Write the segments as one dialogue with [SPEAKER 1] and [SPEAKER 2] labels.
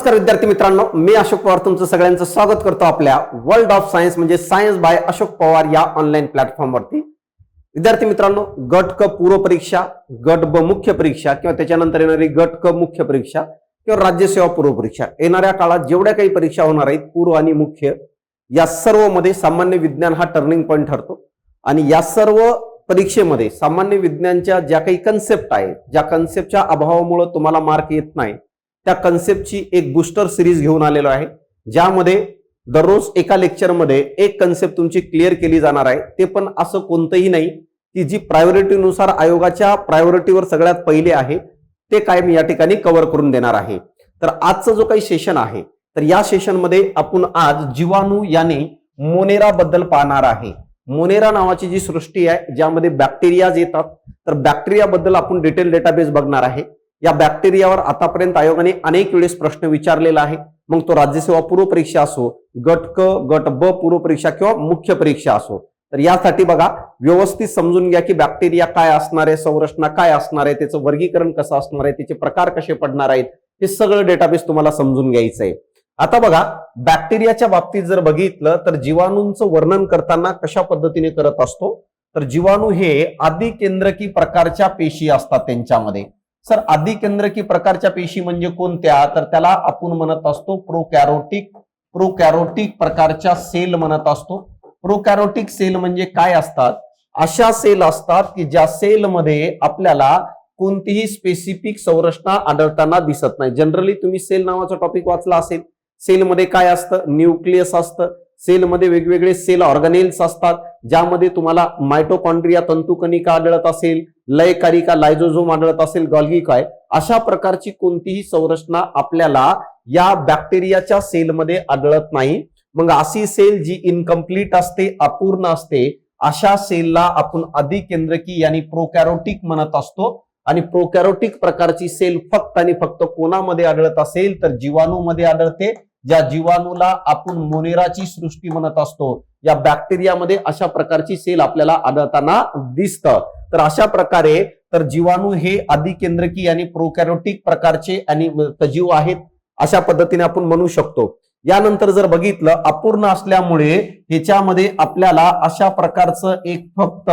[SPEAKER 1] नमस्कार विद्यार्थी मित्रांनो मी अशोक पवार तुमचं सगळ्यांचं स्वागत करतो आपल्या वर्ल्ड ऑफ सायन्स म्हणजे सायन्स बाय अशोक पवार या ऑनलाईन प्लॅटफॉर्मवरती विद्यार्थी मित्रांनो गट क पूर्व परीक्षा गट ब मुख्य परीक्षा किंवा त्याच्यानंतर येणारी गट क मुख्य परीक्षा किंवा राज्यसेवा पूर्व परीक्षा. येणाऱ्या काळात जेवढ्या काही परीक्षा होणार आहेत पूर्व आणि मुख्य या सर्वमध्ये सामान्य विज्ञान हा टर्निंग पॉईंट ठरतो. आणि या सर्व परीक्षेमध्ये सामान्य विज्ञानच्या ज्या काही कन्सेप्ट आहेत ज्या कन्सेप्टच्या अभावामुळे तुम्हाला मार्क येत नाही त्या कन्सेप्टची एक बूस्टर सिरीज घेऊन आलेलो आहे. ज्यामध्ये दररोज एका लेक्चरमध्ये एक कन्सेप्ट तुमची क्लिअर केली जाणार आहे. ते पण असं कोणतंही नाही की जी प्रायोरिटीनुसार आयोगाच्या प्रायोरिटीवर सगळ्यात पहिले आहे ते काय मी या ठिकाणी कव्हर करून देणार आहे. तर आजचं जो काही सेशन आहे तर या सेशनमध्ये आपण आज जीवाणू याने मोनेरा बद्दल पाहणार आहे. मोनेरा नावाची जी सृष्टी आहे ज्यामध्ये बॅक्टेरियाज येतात तर बॅक्टेरियाबद्दल आपण डिटेल डेटाबेस बघणार आहे. या बॅक्टेरियावर आतापर्यंत आयोगाने अनेक वेळेस प्रश्न विचारलेला आहे. मग तो राज्यसेवा पूर्व परीक्षा असो गट क गट ब पूर्व परीक्षा किंवा मुख्य परीक्षा असो. तर यासाठी बघा व्यवस्थित समजून घ्या की बॅक्टेरिया काय असणार आहे संरचना काय असणार आहे त्याचं वर्गीकरण कसं असणार आहे त्याचे प्रकार कसे पडणार आहेत हे सगळं डेटाबेस तुम्हाला समजून घ्यायचं आहे. आता बघा बॅक्टेरियाच्या बाबतीत जर बघितलं तर जीवाणूंचं वर्णन करताना कशा पद्धतीने करत असतो? तर जीवाणू हे आदिकेंद्रकी प्रकारच्या पेशी असतात त्यांच्यामध्ये. सर आदिकेंद्रकी प्रकारच्या पेशी म्हणजे कोणत्या? तर त्याला आपण म्हणत असतो प्रोकॅरोटिक प्रोकॅरोटिक प्रकारच्या सेल म्हणत असतो. प्रोकॅरोटिक सेल म्हणजे काय असतात? अशा सेल असतात की ज्या सेलमध्ये आपल्याला कोणतीही स्पेसिफिक संरचना आढळताना दिसत नाही. जनरली तुम्ही सेल नावाचा टॉपिक वाचला असेल. सेलमध्ये काय असतं? न्यूक्लियस असतं. सेलमध्ये वेगवेगळे सेल ऑर्गनेल्स असतात. ज्यामध्ये तुम्हाला मायटोकॉन्ड्रिया तंतुकणिका आढळत असेल. लयकारिका लायजोझोम आढळत असेल गॉल्गी काय? अशा प्रकारची कोणतीही संरचना आपल्याला या बॅक्टेरियाच्या सेलमध्ये आढळत नाही. मग अशी सेल जी इनकम्प्लीट असते अपूर्ण असते अशा सेलला आपण अधिकेंद्रकी यांनी प्रोकॅरोटिक म्हणत असतो. आणि प्रोकॅरोटिक प्रकारची सेल फक्त आणि फक्त कोणामध्ये आढळत असेल तर जीवाणूमध्ये आढळते. ज्या जीवाणूला आपण मोनेराची सृष्टी म्हणत असतो या बॅक्टेरियामध्ये अशा प्रकारची सेल आपल्याला आढळताना दिसतं. तर अशा प्रकारे तर जीवाणू हे अधिकेंद्रकी आणि प्रोकॅरोटिक प्रकारचे आणि सजीव आहेत अशा पद्धतीने आपण म्हणू शकतो. यानंतर जर बघितलं अपूर्ण असल्यामुळे ह्याच्यामध्ये आपल्याला अशा प्रकारचं एक फक्त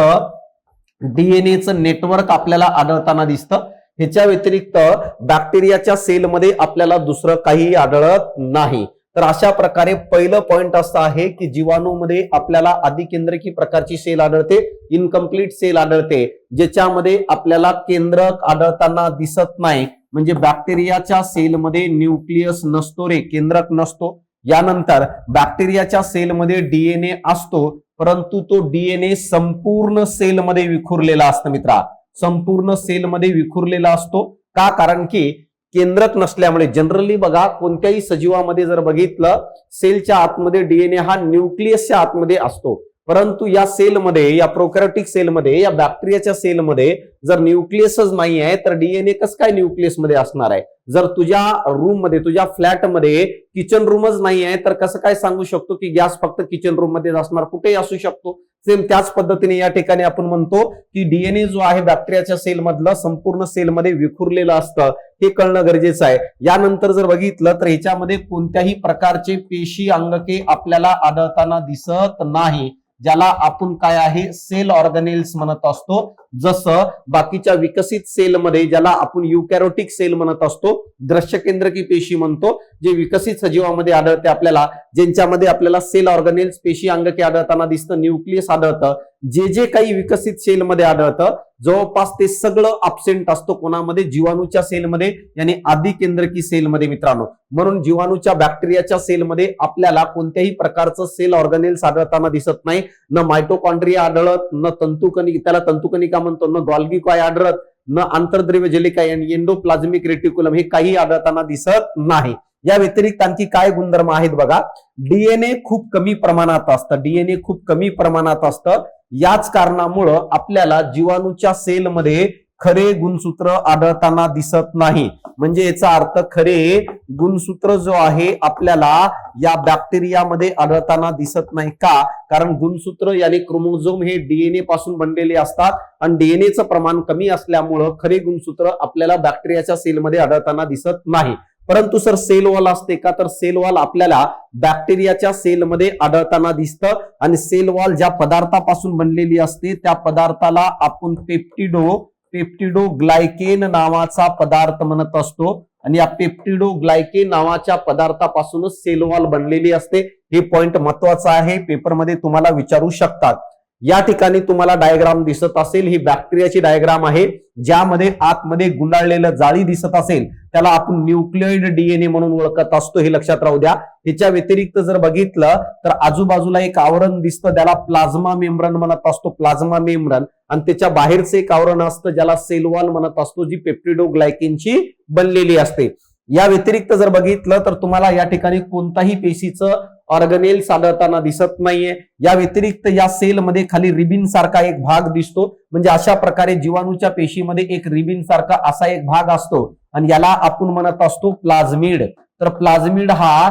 [SPEAKER 1] डीएनएचं नेटवर्क आपल्याला आढळताना दिसतं. ह्याच्या व्यतिरिक्त बॅक्टेरियाच्या सेलमध्ये आपल्याला दुसरं काही आढळत नाही. तर अशा प्रकारे पहिलं पॉइंट असं आहे की जीवाणूमध्ये आपल्याला अधिकेंद्रकी प्रकारची सेल आढळते इनकम्प्लीट सेल आढळते ज्याच्यामध्ये आपल्याला केंद्रक आढळताना दिसत नाही. म्हणजे बॅक्टेरियाच्या सेलमध्ये न्यूक्लियस नसतो रे केंद्रक नसतो. यानंतर बॅक्टेरियाच्या सेलमध्ये डीएनए असतो परंतु तो डीएनए संपूर्ण सेलमध्ये विखुरलेला असतं मित्रा. संपूर्ण सेलमध्ये विखुरलेला असतो. का? कारण की केंद्रक नसल्यामुळे जनरली बघा कोणत्याही सजीवामध्ये जर बघितलं सेलच्या आतमध्ये डीएनए हा न्यूक्लियसच्या आतमध्ये असतो. परंतु या सेलमध्ये या प्रोकॅरोटिक सेलमध्ये या बॅक्टेरियाच्या सेलमध्ये जर न्यूक्लियसच नाही आहे तर डीएनए कसं काय न्यूक्लियसमध्ये असणार आहे? जर तुझ्या रूममध्ये तुझ्या फ्लॅटमध्ये किचन रूमच नाही आहे तर कसं काय सांगू शकतो की गॅस फक्त किचन रूममध्येच असणार? कुठेही असू शकतो. सेम त्याच पद्धतीने या ठिकाणी आपण म्हणतो की डीएनए जो आहे बॅक्टेरियाच्या सेलमधलं संपूर्ण सेलमध्ये विखुरलेलं असतं हे कळणं गरजेचं आहे. यानंतर जर बघितलं तर ह्याच्यामध्ये कोणत्याही प्रकारचे पेशी अंगके आपल्याला आढळताना दिसत नाही ज्याला आपण काय आहे सेल ऑर्गनेल्स म्हणत असतो. जसं बाकीच्या विकसित सेलमध्ये ज्याला आपण युकॅरोटिक सेल म्हणत असतो दृश्य केंद्रकी पेशी म्हणतो जे विकसित सजीवामध्ये आढळते आपल्याला ज्यांच्यामध्ये आपल्याला सेल ऑर्गनेल्स पेशी अंगके आढळताना दिसतं न्यूक्लियस आढळतं. जे जे काही विकसित सेलमध्ये आढळतं जवळपास ते सगळं अपसेंट असतो कोणामध्ये? जीवाणूच्या सेलमध्ये याने आदिकेंद्रकी सेलमध्ये मित्रांनो. म्हणून जीवाणूच्या बॅक्टेरियाच्या सेलमध्ये आपल्याला कोणत्याही प्रकारचं सेल ऑर्गनेल्स आढळताना दिसत नाही. न मायटोकॉन्ड्रिया आढळत न तंतुकणिक त्याला तंतुकणिका म्हणतो न गॉल्गी काय आढळत न आंतरद्रव्य जलिका एंडोप्लाझमिक रेटिक्युलम हे काही आढळताना दिसत नाही. या व्यतिरिक्त आणखी काय गुणधर्म आहेत बघा? डीएनए खूप कमी प्रमाणात असतं. डीएनए खूप कमी प्रमाणात असतं. याच कारणामुळं आपल्याला जीवाणूच्या सेलमध्ये खरे गुणसूत्र आढळताना दिसत नाही. म्हणजे याचा अर्थ खरे गुणसूत्र जो आहे आपल्याला या बॅक्टेरियामध्ये आढळताना दिसत नाही का? कारण गुणसूत्र याने क्रोमोझोम हे डीएनए पासून बनलेले असतात आणि डीएनएचं प्रमाण कमी असल्यामुळं खरे गुणसूत्र आपल्याला बॅक्टेरियाच्या सेलमध्ये आढळताना दिसत नाही. परंतु सर सेल वॉल असते का? तर सेल वॉल आपल्याला बॅक्टेरियाच्या सेलमध्ये आढळताना दिसतं आणि सेल वॉल ज्या पदार्थापासून बनलेली असते त्या पदार्थाला आपण पेप्टिडो पेप्टिडो ग्लायकेन नावाचा पदार्थ म्हणत असतो. आणि या पेप्टिडो ग्लायकेन नावाच्या पदार्थापासूनच सेल वॉल बनलेली असते. हे पॉइंट महत्वाचं आहे. पेपरमध्ये तुम्हाला विचारू शकतात. या ठिकाणी तुम्हाला डायग्राम दिसत असेल. ही बॅक्टेरियाची डायग्राम आहे ज्यामध्ये आतमध्ये गुंडाळलेलं जाळी दिसत असेल. त्याला आपण न्यूक्लियोइड डीएनए म्हणून ओळखत असतो हे लक्षात राहू द्या. ह्याच्या व्यतिरिक्त जर बघितलं तर आजूबाजूला एक आवरण दिसतं त्याला प्लाझ्मा मेम्ब्रन म्हणत असतो. प्लाझ्मा मेम्ब्रन आणि त्याच्या बाहेरचं एक आवरण असतं ज्याला सेलवॉल म्हणत असतो जी पेप्टिडोग्लायकिनची बनलेली असते. या व्यतिरिक्त जर बघितलं तर तुम्हाला या ठिकाणी कोणताही पेशीचं ऑर्गनेल साधळताना दिसत नाहीये. या व्यतिरिक्त या सेलमध्ये खाली रिबिन सारखा एक भाग दिसतो. म्हणजे अशा प्रकारे जीवाणूच्या पेशीमध्ये एक रिबिन सारखा असा एक भाग असतो. आणि याला आपण म्हणत असतो प्लाझ्मिड तर प्लाझ्मिड हा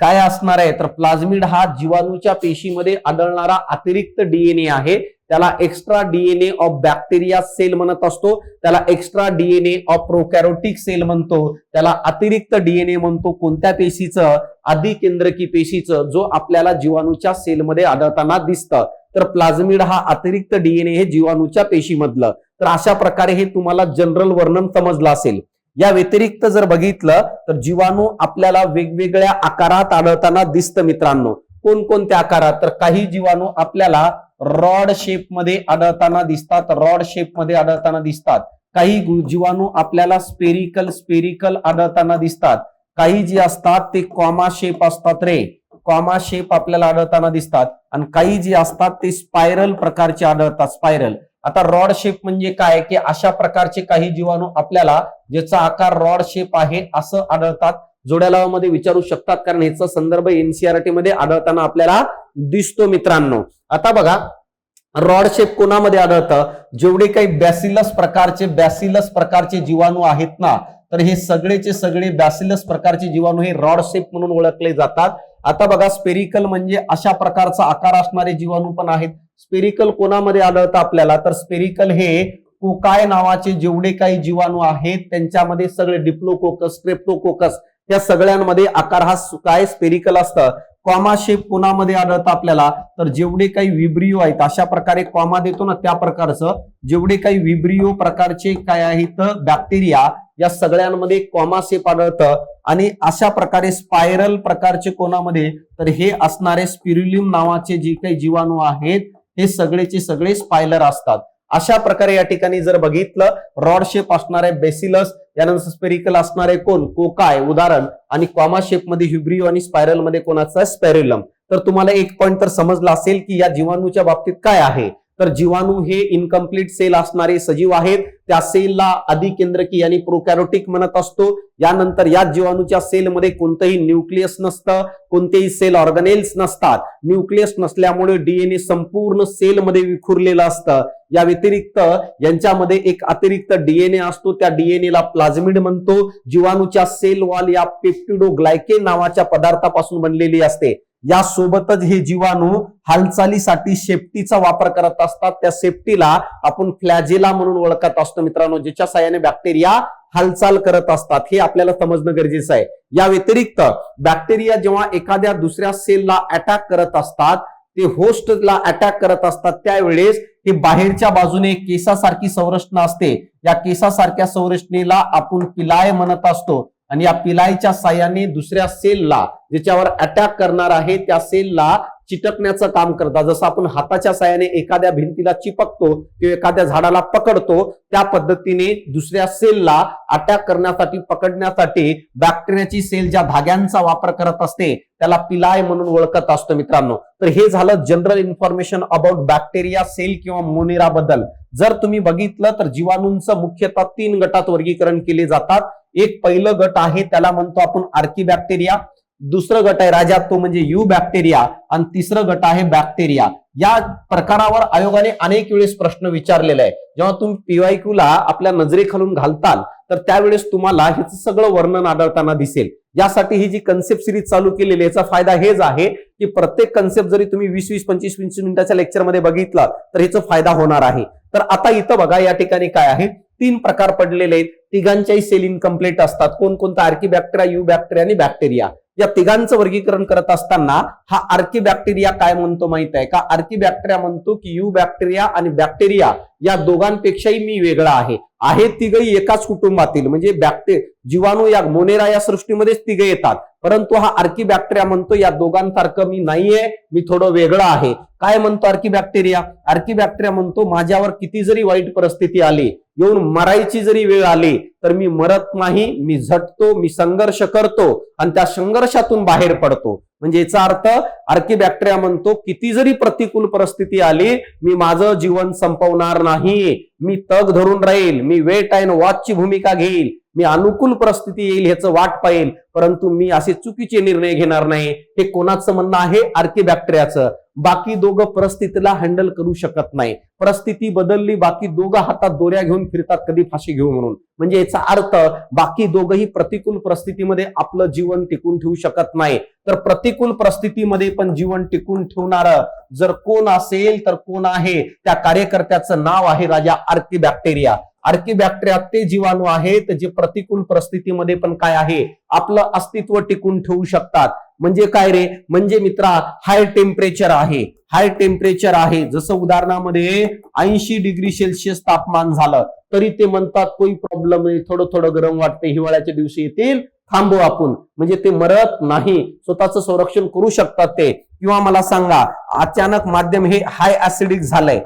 [SPEAKER 1] काय असणार आहे? तर प्लाझ्मिड हा जीवाणूच्या पेशीमध्ये आढळणारा अतिरिक्त डीएनए आहे. त्याला extra DNA of bacteria cell म्हणत असतो. त्याला extra DNA of prokaryotic cell म्हणतो. त्याला अतिरिक्त डीएनए म्हणतो कोणत्या पेशीचं? आदिकेंद्रकी पेशीचं जो आपल्याला जीवाणूच्या सेलमध्ये आढळताना दिसतं. तर प्लाझमिड हा अतिरिक्त डीएनए हे जीवाणूच्या पेशीमधलं. तर अशा प्रकारे हे तुम्हाला जनरल वर्णन समजलं असेल. या व्यतिरिक्त जर बघितलं तर जीवाणू आपल्याला वेगवेगळ्या आकारात आढळताना दिसतं मित्रांनो. कोणकोणत्या आकारात? तर काही जीवाणू आपल्याला रॉड शेपमध्ये आढळताना दिसतात. रॉड शेपमध्ये आढळताना दिसतात. काही जीवाणू आपल्याला स्पेरिकल स्पेरिकल आढळताना दिसतात. काही जे असतात ते कॉमा शेप असतात रे. कॉमा शेप आपल्याला आढळताना दिसतात. आणि काही जे असतात ते स्पायरल प्रकारचे आढळतात. स्पायरल आता रॉड शेप म्हणजे काय? की अशा प्रकारचे काही जीवाणू आपल्याला ज्याचा आकार रॉड शेप आहे असं आढळतात. जोड्या मध्ये विचारू शकतात. कारण ह्याचा संदर्भ एनसीआरटी मध्ये आढळताना आपल्याला दिसतो मित्रांनो. आता बघा रॉड शेप कोणामध्ये आढळतं? जेवढे काही बॅसिलस प्रकारचे बॅसिलस प्रकारचे जीवाणू आहेत ना तर हे सगळेचे सगळे बॅसिलस प्रकारचे जीवाणू हे रॉड शेप म्हणून ओळखले जातात. आता बघा स्पेरिकल म्हणजे अशा प्रकारचा आकार असणारे जीवाणू पण आहेत. स्पेरिकल कोणामध्ये आढळतं आपल्याला? तर स्पेरिकल हे कोकाय नावाचे जेवढे काही जीवाणू आहेत त्यांच्यामध्ये सगळे डिप्लोकोकस स्ट्रेप्टोकोकस त्या सगळ्यांमध्ये आकार हा काय स्पेरिकल असतं? कॉमा शेप कोणामध्ये आढळतं आपल्याला? तर जेवढे काही विब्रिओ आहेत अशा प्रकारे कॉमा देतो ना त्या प्रकारचं. जेवढे काही विब्रियो प्रकारचे काय आहेत बॅक्टेरिया या सगळ्यांमध्ये कॉमा शेप आढळतं. आणि अशा प्रकारे स्पायरल प्रकारचे कोणामध्ये तर हे असणारे स्पिरुलिम नावाचे जे काही जीवाणू आहेत हे सगळेचे सगळे स्पायलर असतात. अशा प्रकारे या ठिकाणी जर बघितलं रॉड शेप असणारे बेसिलस यानंतर स्पेरिकल असणारे कोण? कोकाय उदाहरण. आणि कॉमा शेपमध्ये ह्युब्रिओ आणि स्पायरलमध्ये कोणाचा? स्पेरिलम. तर तुम्हाला एक पॉईंट तर समजला असेल की या जीवाणूच्या बाबतीत काय आहे? तर जीवाणू हे इनकम्प्लीट सेल असणारे सजीव आहेत. त्या सेलला अधिकेंद्रकी आणि प्रोकॅरोटिक म्हणत असतो. यानंतर या जीवाणूच्या सेलमध्ये कोणतंही न्यूक्लियस नसतं कोणतेही सेल ऑर्गनेल्स नसतात. न्यूक्लियस नसल्यामुळे डीएनए संपूर्ण सेलमध्ये विखुरलेलं असतं. या व्यतिरिक्त यांच्यामध्ये एक अतिरिक्त डीएनए असतो. त्या डीएनए ला प्लाझमिड म्हणतो. जीवाणूच्या सेल वॉल या पेप्टिडो ग्लायके नावाच्या पदार्थापासून बनलेली असते. या सोबतच हे जीवाणू हालचालीसाठी सेफ्टीचा वापर करत असतात. त्या सेफ्टीला आपण फ्लॅजेला म्हणून ओळखत असतो मित्रांनो ज्याच्या साह्याने बॅक्टेरिया हालचाल करत असतात. हे आपल्याला समजणं गरजेचं आहे. या व्यतिरिक्त बॅक्टेरिया जेव्हा एखाद्या दुसऱ्या सेलला अटॅक करत असतात ते होस्टला अटॅक करत असतात त्यावेळेस हे बाहेरच्या बाजूने केसासारखी संरचना असते. या केसासारख्या संरचनेला आपण पिलाय म्हणत असतो. आणि या पिलायच्या साह्याने दुसऱ्या सेलला ज्याच्यावर अटॅक करणार आहे त्या सेलला चिटकण्याचं काम करतात. जसं आपण हाताच्या साह्याने एखाद्या भिंतीला चिपकतो किंवा एखाद्या झाडाला पकडतो त्या पद्धतीने दुसऱ्या सेलला अटॅक करण्यासाठी पकडण्यासाठी बॅक्टेरियाची सेल ज्या धाग्यांचा वापर करत असते त्याला पिलाय म्हणून ओळखत असतो मित्रांनो. तर हे झालं general information about bacteria cell किंवा मोनेरा बद्दल जर तुम्ही बघितलं तर जीवाणूंचं मुख्यतः तीन गटात वर्गीकरण केले जातात. एक पहिलं गट आहे त्याला म्हणतो आपण आर्की बॅक्टेरिया दुसरं गट आहे राजा तो म्हणजे यू बॅक्टेरिया. आणि तिसरं गट आहे बॅक्टेरिया. या प्रकारावर आयोगाने अनेक वेळेस प्रश्न विचारलेला आहे जेव्हा तुम्ही पीवायक्यू ला आपल्या नजरेखालून घालताल तर त्यावेळेस तुम्हाला ह्याचं सगळं वर्णन आढळताना दिसेल. यासाठी ही जी कन्सेप्ट सिरीज चालू केलेली आहे, याचा फायदा हेच आहे की प्रत्येक कन्सेप्ट जरी तुम्ही वीस वीस पंचवीस वीस मिनिटाच्या लेक्चरमध्ये बघितला तर ह्याचा फायदा होणार आहे. तर आता इथं बघा या ठिकाणी काय आहे? तीन प्रकार पडलेले आहेत. तिघांच्याही सेल इनकम्प्लीट असतात. कोणकोणता? आर्किबॅक्टेरिया यू बॅक्टेरिया आणि बॅक्टेरिया या तिघांचं वर्गीकरण करत असताना हा आर्किबॅक्टेरिया काय म्हणतो माहीत आहे का? आर्किबॅक्टेरिया म्हणतो की यू बॅक्टेरिया आणि बॅक्टेरिया या दोघांपेक्षाही मी वेगळा आहे. आहे तिघही एकाच कुटुंबातील. म्हणजे बॅक्टे जीवाणू या मोनेरा या सृष्टीमध्येच तिघे येतात. परंतु हा आर्किबॅक्टेरिया म्हणतो या दोघांसारखं मी नाहीये मी थोडं वेगळं आहे. काय म्हणतो आर्किबॅक्टेरिया आर्किबॅक्टेरिया म्हणतो माझ्यावर किती जरी वाईट परिस्थिती आली येऊन मरायची जरी वेळ आली तर मी मरत नाही मी झटतो मी संघर्ष करतो आणि त्या संघर्षातून बाहेर पडतो. म्हणजे याचा अर्थ आर्किबॅक्टेरिया म्हणतो किती जरी प्रतिकूल परिस्थिती आली मी माझं जीवन संपवणार नाही. मी तग धरून राहील मी वेट अँड वॉचची भूमिका घेईल मी अनुकूल परिस्थिती येईल ह्याचं वाट पाहिल परंतु मी असे चुकीचे निर्णय घेणार नाही. हे कोणाचं म्हणणं आहे? आर्किबॅक्टेरियाचं. बाकी दोघं परिस्थितीला हँडल करू शकत नाही. परिस्थिती बदलली बाकी दोघं हातात दोऱ्या घेऊन फिरतात कधी फाशी घेऊ म्हणून. म्हणजे याचा अर्थ बाकी दोघंही प्रतिकूल परिस्थितीमध्ये आपलं जीवन टिकून ठेवू शकत नाही. तर प्रतिकूल परिस्थितीमध्ये पण जीवन टिकून ठेवणार जर कोण असेल तर कोण आहे? त्या कार्यकर्त्याचं नाव आहे राजा आर्किबॅक्टेरिया आर्किबॅक्टेरिया ते जीवाणू आहेत जे प्रतिकूल परिस्थितीमध्ये पण काय आहे? आपलं अस्तित्व टिकून ठेवू शकतात. म्हणजे काय रे? म्हणजे मित्रा हाय टेम्परेचर आहे. हाय टेम्परेचर आहे. जसं उदाहरणामध्ये ऐंशी डिग्री सेल्सिअस तापमान झालं तरी ते म्हणतात कोई प्रॉब्लेम नाही. थोडं थोडं गरम वाटते हिवाळ्याच्या दिवशी येतील. थांबू आपण. म्हणजे ते मरत नाही. स्वतःचं संरक्षण करू शकतात ते. किंवा मला सांगा अचानक माध्यम हे हाय ऍसिडिक झालंय.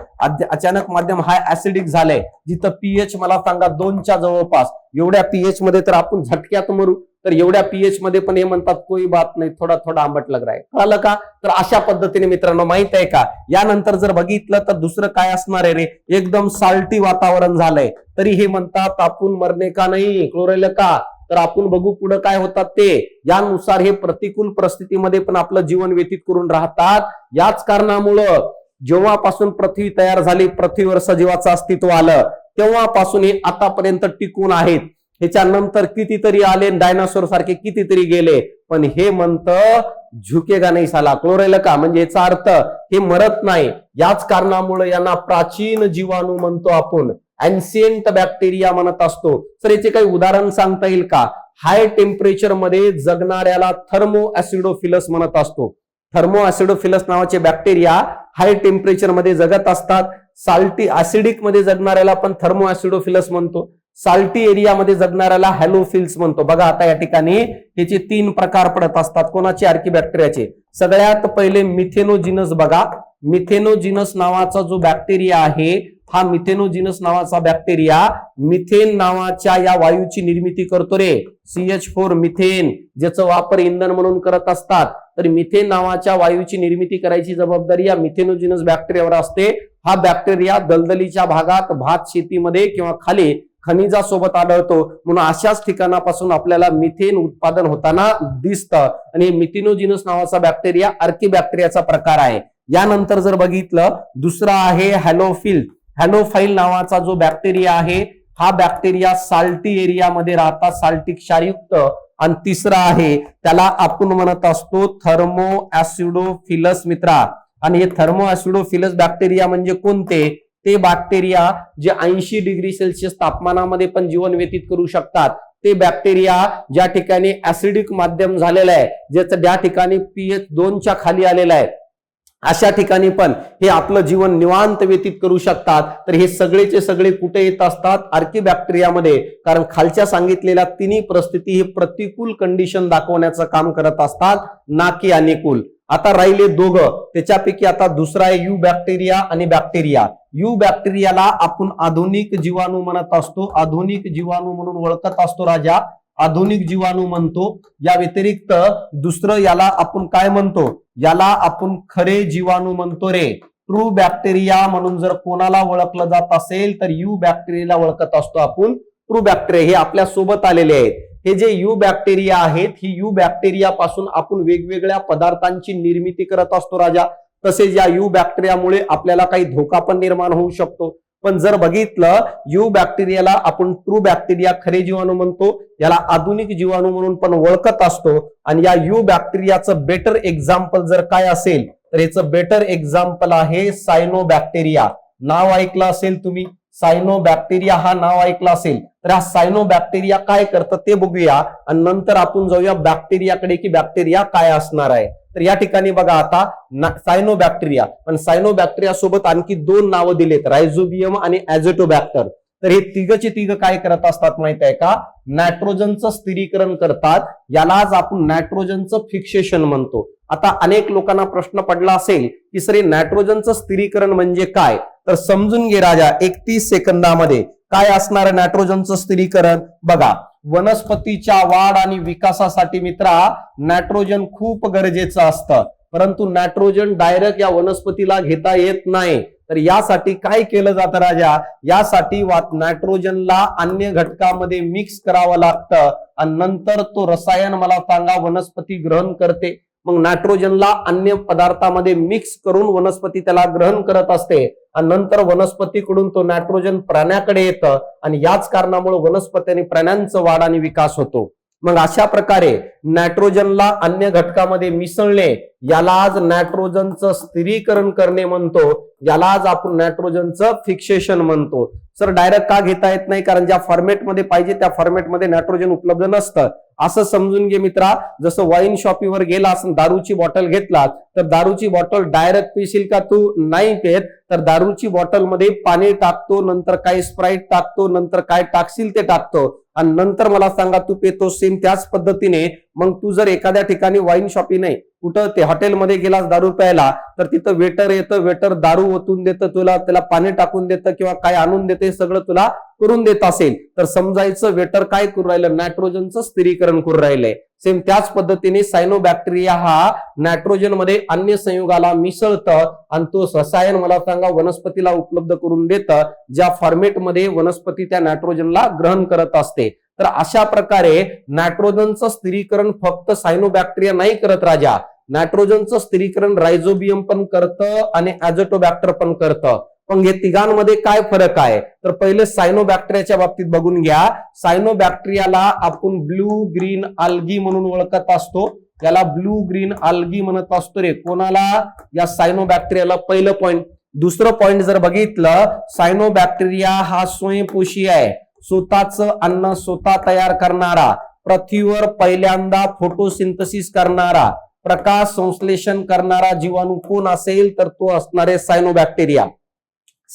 [SPEAKER 1] अचानक माध्यम हाय ऍसिडिक झालंय. जिथं पीएच मला सांगा दोनच्या जवळपास. एवढ्या पीएच मध्ये तर आपण झटक्यात मरू. तर एवढ्या पीएच मध्ये पण हे म्हणतात कोई बात नाही थोडा थोडा आंबट लग आहे है. कळलं का? तर अशा पद्धतीने मित्रांनो माहीत आहे का? यानंतर जर बघितलं तर दुसरं काय असणार आहे रे? एकदम साल्टी वातावरण झालंय. तरी हे म्हणतात आपण मरणे का नाही? क्लोरेल का? तर आपण बघू पुढे काय होतात ते. यानुसार हे प्रतिकूल परिस्थितीमध्ये पण आपलं जीवन व्यतीत करून राहतात. याच कारणामुळं जेव्हापासून पृथ्वी तयार झाली पृथ्वीवर सजीवाचं अस्तित्व आलं तेव्हापासून हे आतापर्यंत टिकून आहेत. ह्याच्यानंतर कितीतरी आले डायनासोर सारखे कितीतरी गेले पण हे म्हणतं झुकेगा नाही साला क्लोरेल का म्हणजे याचा अर्थ हे मरत नाही. याच कारणामुळे यांना प्राचीन जीवाणू म्हणतो आपण. अँसियंट बॅक्टेरिया म्हणत असतो. तर याचे काही उदाहरण सांगता येईल का? हाय टेम्परेचरमध्ये जगणाऱ्याला थर्मो ऍसिडोफिलस म्हणत असतो. थर्मो ऍसिडोफिलस नावाचे बॅक्टेरिया हाय टेम्परेचरमध्ये जगत असतात. साल्टी ऍसिडिकमध्ये जगणाऱ्याला आपण थर्मो ऍसिडोफिलस म्हणतो साल्टी एरियामध्ये जगणाऱ्याला हॅलोफिल्स म्हणतो. बघा आता या ठिकाणी याचे तीन प्रकार पडत असतात. कोणाचे? आर्किबॅक्टेरियाचे सगळ्यात पहिले मिथेनोजिनस बघा. मिथेनोजिनस नावाचा जो बॅक्टेरिया आहे हा मिथेनोजिनस नावाचा बॅक्टेरिया मिथेन नावाच्या या वायूची निर्मिती करतो रे. सी एच फोर मिथेन ज्याचा वापर इंधन म्हणून करत असतात. तर मिथेन नावाच्या वायूची निर्मिती करायची जबाबदारी या मिथेनोजिनस बॅक्टेरियावर असते. हा बॅक्टेरिया दलदलीच्या भागात भात शेतीमध्ये किंवा खाली खनिजासोबत आढळतो. म्हणून अशाच ठिकाणापासून आपल्याला मिथेन उत्पादन होताना दिसतं. आणि मिथिनोजिनस नावाचा बॅक्टेरिया आर्किबॅक्टेरियाचा प्रकार आहे. यानंतर जर बघितलं दुसरा आहे हॅलोफिल हॅलोफाईल नावाचा जो बॅक्टेरिया आहे हा बॅक्टेरिया साल्टी एरियामध्ये राहतात. साल्टी क्षारयुक्त आणि तिसरा आहे त्याला आपण म्हणत असतो थर्मो ऍसिडोफिलस मित्रा. आणि हे थर्मो ऍसिडोफिलस बॅक्टेरिया म्हणजे कोणते? ते बॅक्टेरिया जे ऐंशी डिग्री सेल्सिअस तापमानामध्ये पण जीवन व्यतीत करू शकतात. ते बॅक्टेरिया ज्या ठिकाणी ऍसिडिक माध्यम झालेलं आहे ज्याचं ज्या ठिकाणी पीएच दोनच्या खाली आलेलं आहे अशा ठिकाणी पण हे आपलं जीवन निवांत व्यतीत करू शकतात. तर हे सगळेचे सगळे कुठे येत असतात? आर्किबॅक्टेरियामध्ये कारण खालच्या सांगितलेल्या तिन्ही परिस्थिती हे प्रतिकूल कंडिशन दाखवण्याचं काम करत असतात. ना की अनुकूल आता राहिले दोघं. त्याच्यापैकी आता दुसरा आहे यू बॅक्टेरिया आणि बॅक्टेरिया. यू बॅक्टेरियाला आपण आधुनिक जीवाणू म्हणत असतो. आधुनिक जीवाणू म्हणून ओळखत असतो राजा. आधुनिक जीवाणू म्हणतो. या व्यतिरिक्त दुसरं याला आपण काय म्हणतो? याला आपण खरे जीवाणू म्हणतो रे. ट्रू बॅक्टेरिया म्हणून जर कोणाला ओळखलं जात असेल तर यू बॅक्टेरियाला ओळखत असतो आपण. ट्रू बॅक्टेरिया हे आपल्यासोबत आलेले आहेत. हे जे यू बॅक्टेरिया आहेत ही यू बॅक्टेरिया पासून आपण वेगवेगळ्या पदार्थांची निर्मिती करत असतो राजा. तसेच या यू बॅक्टेरियामुळे आपल्याला काही धोका पण निर्माण होऊ शकतो. पण जर बघितलं यू बॅक्टेरियाला आपण ट्रू बॅक्टेरिया खरे जीवाणू म्हणतो याला आधुनिक जीवाणू म्हणून पण ओळखत असतो. आणि या यू बॅक्टेरियाचं बेटर एक्झाम्पल जर काय असेल तर याचं बेटर एक्झाम्पल आहे सायनो बॅक्टेरिया नाव ऐकलं असेल तुम्ही? सायनो बॅक्टेरिया हा नाव ऐकलं असेल. तर हा सायनो बॅक्टेरिया काय करतं ते बघूया. आणि नंतर आपण जाऊया बॅक्टेरियाकडे की बॅक्टेरिया काय असणार आहे. तर या ठिकाणी बघा आता सायनोबॅक्टेरिया पण सायनोबॅक्टेरिया सोबत आणखी दोन नावं दिलेत. रायझोबियम आणि ऍझेटोबॅक्टर तर हे तिघचे तिघ काय करत असतात माहीत आहे का? नायट्रोजनचं स्थिरीकरण करतात. यालाच आपण नायट्रोजनचं फिक्सेशन म्हणतो. आता अनेक लोकांना प्रश्न पडला असेल की सर हे नायट्रोजनचं स्थिरीकरण म्हणजे काय? तर समजून घे राजा एकतीस सेकंदामध्ये. काय असणार नायट्रोजनचं स्थिरीकरण? बघा वनस्पतीच्या वाढ आणि विकासासाठी मित्रा नायट्रोजन खूप गरजेचं असतं. परंतु नायट्रोजन डायरेक्ट या वनस्पतीला घेता येत नाही. तर यासाठी काय केलं जातं राजा? यासाठी नायट्रोजनला अन्य घटकामध्ये मिक्स करावं लागतं आणि नंतर तो रसायन मला सांगा वनस्पती ग्रहण करते. मग नायट्रोजनला अन्य पदार्थामध्ये मिक्स करून वनस्पती त्याला ग्रहण करत असते. आणि नंतर वनस्पतीकडून तो नायट्रोजन प्राण्याकडे येतं आणि याच कारणामुळे वनस्पती आणि प्राण्यांचं वाढ आणि विकास होतो. मग अशा प्रकारे नायट्रोजनला अन्य घटकामध्ये मिसळणे याला आज नायट्रोजनचं स्थिरीकरण करणे म्हणतो याला आज आपण नायट्रोजनचं फिक्सेशन म्हणतो. सर डायरेक्ट का घेता येत नाही? कारण ज्या फॉर्मेटमध्ये पाहिजे त्या फॉर्मेटमध्ये नायट्रोजन उपलब्ध नसतं. असं समजून घे मित्रा जसं वाईन शॉपीवर गेला असं दारूची बॉटल घेतलास तर दारूची बॉटल डायरेक्ट पिशील का तू? नाही पेत. तर दारूची बॉटलमध्ये पाणी टाकतो नंतर काही स्प्राईट टाकतो नंतर काय टाकशील ते टाकतो. आणि नंतर मला सांगा तू पेतो सेम त्याच पद्धतीने. मग तू जर एखाद्या ठिकाणी वाईन शॉपी नाही कुठं ते हॉटेलमध्ये गेलास दारू प्यायला तर तिथं वेटर येतं वेटर दारू ओतून देतं तुला त्याला पाणी टाकून देतं किंवा काय आणून देतं हे सगळं तुला करून देत असेल तर समजायचं वेटर काय करू राहिलं? नायट्रोजनचं स्थिरीकरण करू राहिलंय सेम त्याच पद्धतीने सायनोबॅक्टेरिया हा नायट्रोजनमध्ये अन्य संयुगाला मिसळतं आणि तो रसायन मला सांगा वनस्पतीला उपलब्ध करून देतं ज्या फॉर्मेटमध्ये वनस्पती त्या नायट्रोजनला ग्रहण करत असते. तर अशा प्रकारे नायट्रोजनचं स्थिरीकरण फक्त सायनोबॅक्टेरिया नाही करत राजा. नायट्रोजनचं स्थिरीकरण रायझोबियम पण करतं आणि ऍझोटोबॅक्टर पण करतं. पण हे तिघांमध्ये काय फरक आहे? तर पहिले सायनोबॅक्टेरियाच्या बाबतीत बघून घ्या. सायनोबॅक्टेरियाला आपण ब्लू ग्रीन आल्गी म्हणून ओळखत असतो. त्याला ब्लू ग्रीन आल्गी म्हणत असतो रे. कोणाला? या सायनोबॅक्टेरियाला पहिलं पॉइंट दुसरं पॉइंट जर बघितलं सायनोबॅक्टेरिया हा स्वयंपोषी आहे. स्वतःच अन्न स्वतः तयार करणारा पृथ्वीवर पहिल्यांदा फोटोसिंथसिस करणारा प्रकाश संश्लेषण करणारा जीवाणू कोण असेल तर तो असणारे सायनोबॅक्टेरिया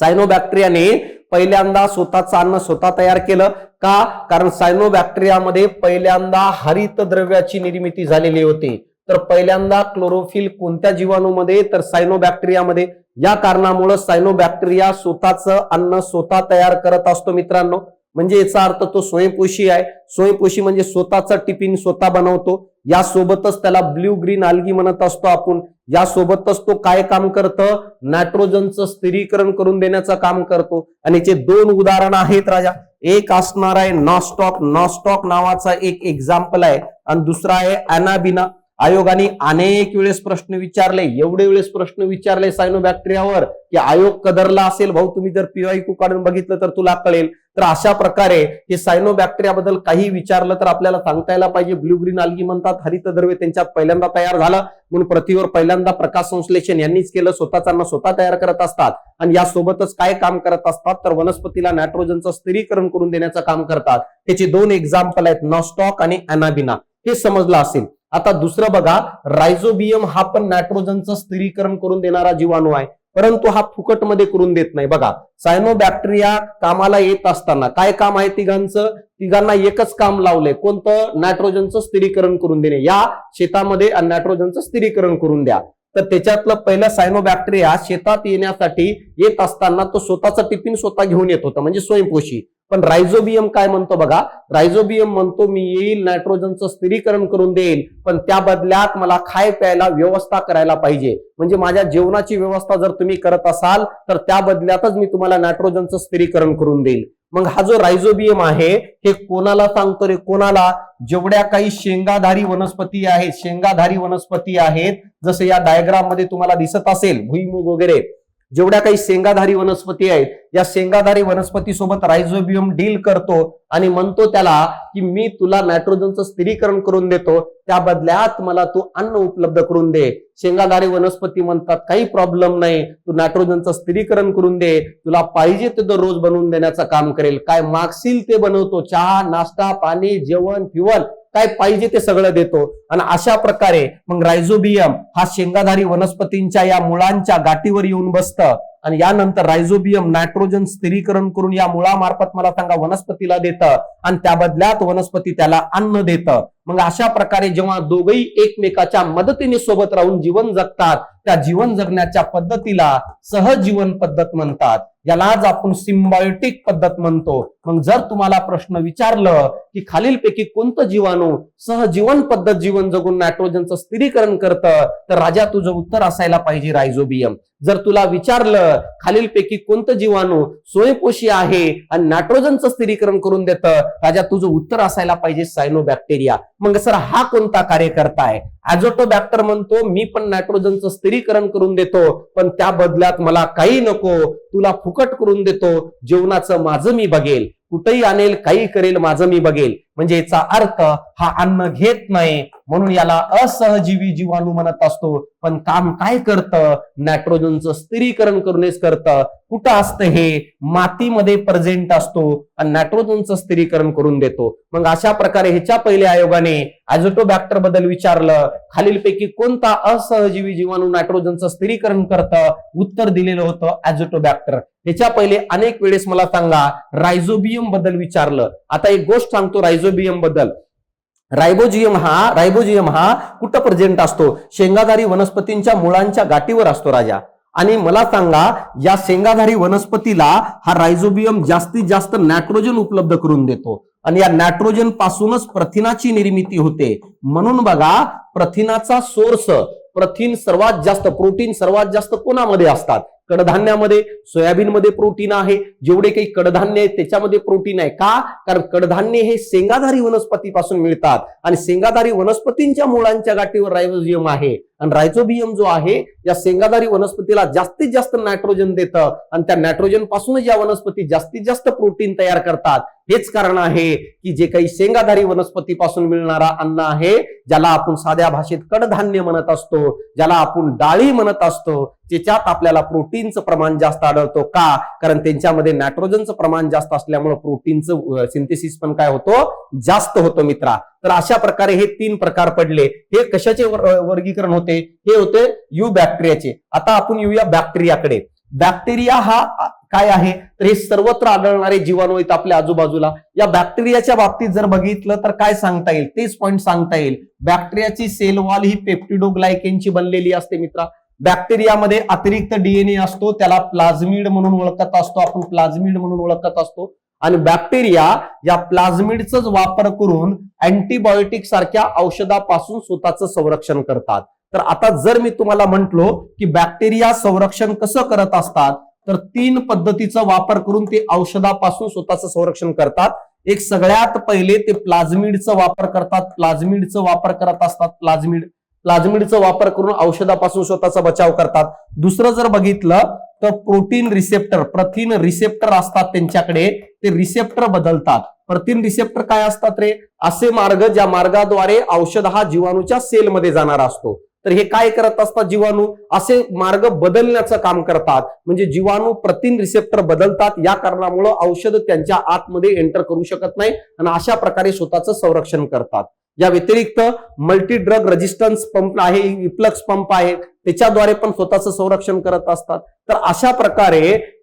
[SPEAKER 1] सायनोबॅक्टेरियाने पहिल्यांदा स्वतःचं अन्न स्वतः तयार केलं. का? कारण सायनोबॅक्टेरियामध्ये पहिल्यांदा हरित द्रव्याची निर्मिती झालेली होती. तर पहिल्यांदा क्लोरोफिल कोणत्या जीवाणूमध्ये? तर सायनोबॅक्टेरियामध्ये या कारणामुळे सायनोबॅक्टेरिया स्वतःचं अन्न स्वतः तयार करत असतो मित्रांनो. म्हणजे याचा अर्थ तो स्वयंपोषी आहे. स्वयंपोषी म्हणजे स्वतःचा टिफिन स्वतः बनवतो. यासोबतच त्याला ब्ल्यू ग्रीन आलगी म्हणत असतो आपण. यासोबतच तो काय काम करतं? नायट्रोजनचं स्थिरीकरण करून देण्याचं काम करतो. आणि याचे दोन उदाहरण आहेत राजा. एक असणार आहे नॉस्टॉक. नॉस्टॉक नावाचा एक एक्झाम्पल आहे. आणि दुसरा आहे अनाबिना. आयोगाने अनेक वेळेस प्रश्न विचारले एवढे वेळेस प्रश्न विचारले सायनोबॅक्टेरियावर की आयोग कदरला असेल भाऊ तुम्ही जर पीआयक्यू काढून बघितलं तर तुला कळेल. तर अशा प्रकारे हे सायनोबॅक्टेरिया बद्दल काही विचारलं तर आपल्याला सांगता यायला पाहिजे. ब्ल्यू ग्रीन आल्गी म्हणतात हरित द्रव्य त्यांच्यात पहिल्यांदा तयार झालं. म्हणून पृथ्वीवर पहिल्यांदा प्रकाश संश्लेषण यांनीच केलं. स्वतःचा स्वतः तयार करत असतात. आणि यासोबतच काय काम करत असतात? तर वनस्पतीला नायट्रोजनचं स्थिरीकरण करून देण्याचं काम करतात. त्याचे दोन एक्झाम्पल आहेत नॉस्टॉक आणि अनाबिना हे समजलं असेल. आता दुसरं बघा रायझोबियम हा पण नायट्रोजनचं स्थिरीकरण करून देणारा जीवाणू आहे. परंतु हा फुकटमध्ये करून देत नाही. बघा सायनोबॅक्टेरिया कामाला येत असताना काय काम आहे तिघांचं? तिघांना एकच काम लावलंय. कोणतं? नायट्रोजनचं स्थिरीकरण करून देणे. या शेतामध्ये नायट्रोजनचं स्थिरीकरण करून द्या. तर त्याच्यातलं पहिलं सायनोबॅक्टेरिया शेतात येण्यासाठी येत असताना तो स्वतःचा टिफिन स्वतः घेऊन येत होता म्हणजे स्वयंपोषी. पण रायझोबियम काय म्हणतो बघा? रायझोबियम म्हणतो मी येईल नायट्रोजनचं स्थिरीकरण करून देईल पण त्या बदल्यात मला खाय प्यायला व्यवस्था करायला पाहिजे. म्हणजे माझ्या जेवणाची व्यवस्था जर तुम्ही करत असाल तर त्या बदल्यातच मी तुम्हाला नायट्रोजनचं स्थिरीकरण करून देईल. मग हा जो रायझोबियम आहे हे कोणाला सांगतो रे? कोणाला? जेवढ्या काही शेंगाधारी वनस्पती आहेत शेंगाधारी वनस्पती आहेत जसं या डायग्राममध्ये तुम्हाला दिसत असेल भुईमुग वगैरे जेवढ्या काही शेंगाधारी वनस्पती आहेत या शेंगाधारी वनस्पती सोबत रायझोबियम डील करतो आणि म्हणतो त्याला की मी तुला नायट्रोजनचं स्थिरीकरण करून देतो त्या बदल्यात मला तू अन्न उपलब्ध करून दे. शेंगाधारी वनस्पती म्हणतात काही प्रॉब्लेम नाही तू नायट्रोजनचं स्थिरीकरण करून दे तुला पाहिजे ते दररोज बनवून देण्याचं काम करेल. काय मागशील ते बनवतो चहा नाश्ता पाणी जेवण फिवण काय पाहिजे ते सगळं देतो. आणि अशा प्रकारे मग रायझोबियम हा शेंगाधारी वनस्पतींच्या या मुळांच्या गाठीवर येऊन बसतं. आणि यानंतर रायझोबियम नायट्रोजन स्थिरीकरण करून या मुळामार्फत मला सांगा वनस्पतीला देतं. आणि त्या बदल्यात वनस्पती त्याला अन्न देतं. मग अशा प्रकारे जेव्हा दोघही एकमेकाच्या मदतीने सोबत राहून जीवन जगतात त्या जीवन जगण्याच्या पद्धतीला सहजीवन पद्धत म्हणतात. यालाच आपण सिम्बायोटिक पद्धत म्हणतो. मग जर तुम्हाला प्रश्न विचारलं की खालीलपैकी कोणतं जीवाणू सहजीवन पद्धत जीवन जगून नायट्रोजनचं स्थिरीकरण करतं तर राजा तुझं उत्तर असायला पाहिजे रायझोबियम. जर तुला विचारलं खालीलपैकी कोणतं जीवाणू स्वयंपोषी आहे आणि नायट्रोजनचं स्थिरीकरण करून देतं राजा तुझं उत्तर असायला पाहिजे सायनोबॅक्टेरिया मग सर हा कोणता कार्यकर्ता आहे? ऍझोटोबॅक्टर म्हणतो मी पण नायट्रोजनचं स्थिरीकरण करून देतो पण त्या बदल्यात मला काही नको तुला फुकट करून देतो जेवणाचं माझं मी बघेल कुठेही आणेल काही करेल माझं मी बघेल. म्हणजे याचा अर्थ हा अन्न घेत नाही म्हणून याला असहजीवी जीवाणू म्हणत असतो. पण काम काय करतं? नायट्रोजनचं स्थिरीकरण करूनच करतं. कुठं असतं हे? मातीमध्ये प्रेझेंट असतो आणि नायट्रोजनचं स्थिरीकरण करून देतो. मग अशा प्रकारे ह्याच्या पहिल्या आयोगाने ॲझोटोबॅक्टरबद्दल विचारलं. खालीलपैकी कोणता असहजीवी जीवाणू नायट्रोजनचं स्थिरीकरण करतं? उत्तर दिलेलं होतं ॲझोटोबॅक्टर ह्याच्या पहिले अनेक वेळेस मला सांगा रायझोबियमबद्दल विचारलं. आता एक गोष्ट सांगतो रायझोबियमबद्दल. रायबोजियम हा रायबोजियम हा कुठं प्रेझेंट असतो? शेंगाधारी वनस्पतींच्या मुळांच्या गाठीवर असतो राजा. आणि मला सांगा या शेंगाधारी वनस्पतीला हा रायझोबियम जास्तीत जास्त नायट्रोजन उपलब्ध करून देतो. आणि या नायट्रोजन पासूनच प्रथिनाची निर्मिती होते. म्हणून बघा प्रथिनाचा सोर्स प्रथिन सर्वात जास्त प्रोटीन सर्वात जास्त कोणामध्ये असतात? कडधान्यामध्ये सोयाबीनमध्ये प्रोटीन आहे. जेवढे काही कडधान्य आहे त्याच्यामध्ये प्रोटीन आहे. का? कारण कडधान्य हे शेंगाधारी वनस्पतीपासून मिळतात. आणि शेंगाधारी वनस्पतींच्या मुळांच्या गाठीवर रायझियम आहे. आणि रायझोबियम जो आहे या शेंगादारी वनस्पतीला जास्तीत जास्त नायट्रोजन देतं. आणि त्या नायट्रोजन पासूनच या वनस्पती जास्तीत जास्त प्रोटीन तयार करतात. हेच कारण आहे की जे काही शेंगाधारी वनस्पतीपासून मिळणारा अन्न आहे ज्याला आपण साध्या भाषेत कडधान्य म्हणत असतो ज्याला आपण डाळी म्हणत असतो त्याच्यात आपल्याला प्रोटीनचं प्रमाण जास्त आढळतो का? कारण त्यांच्यामध्ये नायट्रोजनचं प्रमाण जास्त असल्यामुळे प्रोटीनचं सिंथेसिस पण काय होतो? जास्त होतो मित्रा. तर अशा प्रकारे हे तीन प्रकार पडले. हे कशाचे वर्गीकरण होते? हे होते यू बॅक्टेरियाचे आता आपण येऊया बॅक्टेरियाकडे बॅक्टेरिया हा काय आहे? तर हे सर्वत्र आढळणारे जीवाणू आहेत आपल्या आजूबाजूला. या बॅक्टेरियाच्या बाबतीत जर बघितलं तर काय सांगता येईल? तेच पॉईंट सांगता येईल. बॅक्टेरियाची सेल वॉल ही पेप्टिडोग्लायकेनची बनलेली असते मित्रा. बॅक्टेरियामध्ये अतिरिक्त डीएनए असतो. त्याला प्लाझमिड म्हणून ओळखत असतो. आपण प्लाझमिड म्हणून ओळखत असतो. आणि बॅक्टेरिया या प्लाझमिडचाच वापर करून अँटीबायोटिक सारख्या औषधापासून स्वतःचं संरक्षण करतात. तर आता जर मी तुम्हाला म्हंटलो की बॅक्टेरिया संरक्षण कसं करत असतात तर तीन पद्धतीचा वापर करून ते औषधापासून स्वतःचं संरक्षण करतात. एक सगळ्यात पहिले ते प्लाझमिडचा वापर करतात. प्लाझमिडचा वापर करत असतात. प्लाझमिड प्लाझमिडचा वापर करून औषधापासून स्वतःचा बचाव करतात. दुसरं जर बघितलं तर प्रोटीन रिसेप्टर प्रथिन रिसेप्टर असतात त्यांच्याकडे ते रिसेप्टर बदलतात. प्रथिन रिसेप्टर काय असतात रे? असे मार्ग ज्या मार्गाद्वारे औषध हा जीवाणूच्या सेलमध्ये जाणार असतो. तर हे काय करत असतात जीवाणू? असे मार्ग बदलण्याचं काम करतात. म्हणजे जीवाणू प्रथिन रिसेप्टर बदलतात. या कारणामुळे औषध त्यांच्या आतमध्ये एंटर करू शकत नाही आणि अशा प्रकारे स्वतःचं संरक्षण करतात. या व्यतिरिक्त मल्टी ड्रग रेजिस्टन्स पंप आहे इप्लक्स पंप आहे त्याच्याद्वारे पण स्वतःचं संरक्षण करत असतात. तर अशा प्रकारे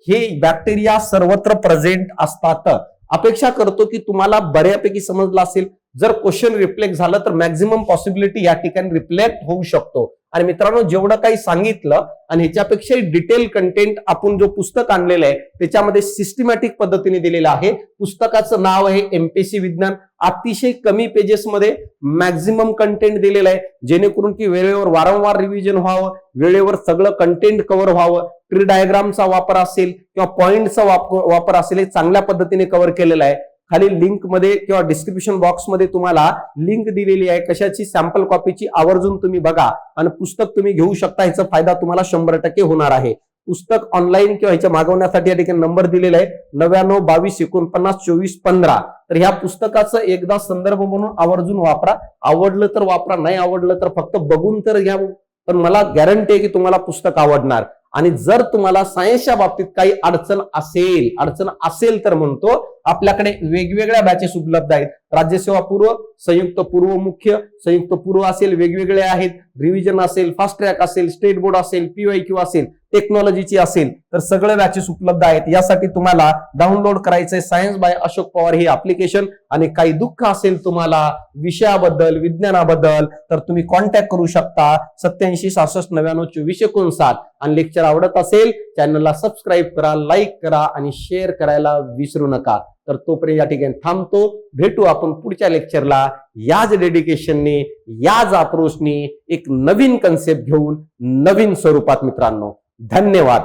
[SPEAKER 1] हे बॅक्टेरिया सर्वत्र प्रेझेंट असतात. अपेक्षा करतो की तुम्हाला बऱ्यापैकी समजलं असेल जर क्वेश्चन रिफ्लेक्ट झालं तर मॅक्झिमम पॉसिबिलिटी या ठिकाणी रिफ्लेक्ट होऊ शकतो. आणि मित्रांनो जेवढं काही सांगितलं आणि ह्याच्यापेक्षाही डिटेल कंटेंट आपण जो पुस्तक आणलेलं आहे त्याच्यामध्ये सिस्टमॅटिक पद्धतीने दिलेलं आहे. पुस्तकाचं नाव आहे एमपीसी विज्ञान. अतिशय कमी पेजेसमध्ये मॅक्झिमम कंटेंट दिलेलं आहे. जेणेकरून की वेळेवर वारंवार रिव्हिजन व्हावं वेळेवर सगळं कंटेंट कव्हर व्हावं. ट्री डायग्रामचा वापर असेल किंवा पॉइंटचा वापर असेल हे चांगल्या पद्धतीने कव्हर केलेला आहे. खाली लिंकमध्ये किंवा डिस्क्रिप्शन बॉक्समध्ये तुम्हाला लिंक दिलेली आहे. कशाची? सॅम्पल कॉपीची आवर्जून तुम्ही बघा. आणि पुस्तक तुम्ही घेऊ शकता. ह्याचा फायदा तुम्हाला शंभर टक्के होणार आहे. पुस्तक ऑनलाईन किंवा ह्याच्या मागवण्यासाठी या ठिकाणी नंबर दिलेला आहे. नव्याण्णव बावीस एकोणपन्नास चोवीस पंधरा. तर ह्या पुस्तकाचं एकदा संदर्भ म्हणून आवर्जून वापरा. आवडलं तर वापरा. नाही आवडलं तर फक्त बघून तर घ्या. पण मला गॅरंटी आहे की तुम्हाला पुस्तक आवडणार. आणि जर तुम्हाला सायन्सच्या बाबतीत काही अडचण असेल अडचण असेल तर म्हणतो आपल्याकडे वेगवेगळ्या बॅचेस उपलब्ध आहेत. राज्यसेवा पूर्व संयुक्त पूर्व मुख्य संयुक्त पूर्व असेल वेगवेगळे आहेत. रिव्हिजन असेल फास्ट ट्रॅक असेल स्टेट बोर्ड असेल पीवाय क्यू असेल टेक्नॉलॉजीची असेल तर सगळे बॅचेस उपलब्ध आहेत. यासाठी तुम्हाला डाउनलोड करायचंय सायन्स बाय अशोक पवार हे अप्लिकेशन आणि काही दुःख असेल तुम्हाला विषयाबद्दल विज्ञानाबद्दल तर तुम्ही कॉन्टॅक्ट करू शकता सत्याऐंशी सहासष्ट नव्याण्णव चोवीस एकोणसाठ. आणि लेक्चर आवडत असेल चॅनलला सबस्क्राईब करा लाईक करा आणि शेअर करायला विसरू नका. तर तोपर्यंत या ठिकाणी थांबतो. भेटू आपण पुढच्या लेक्चरला याच डेडिकेशनने याच अप्रोचने एक नवीन कन्सेप्ट घेऊन नवीन स्वरूपात मित्रांनो. धन्यवाद.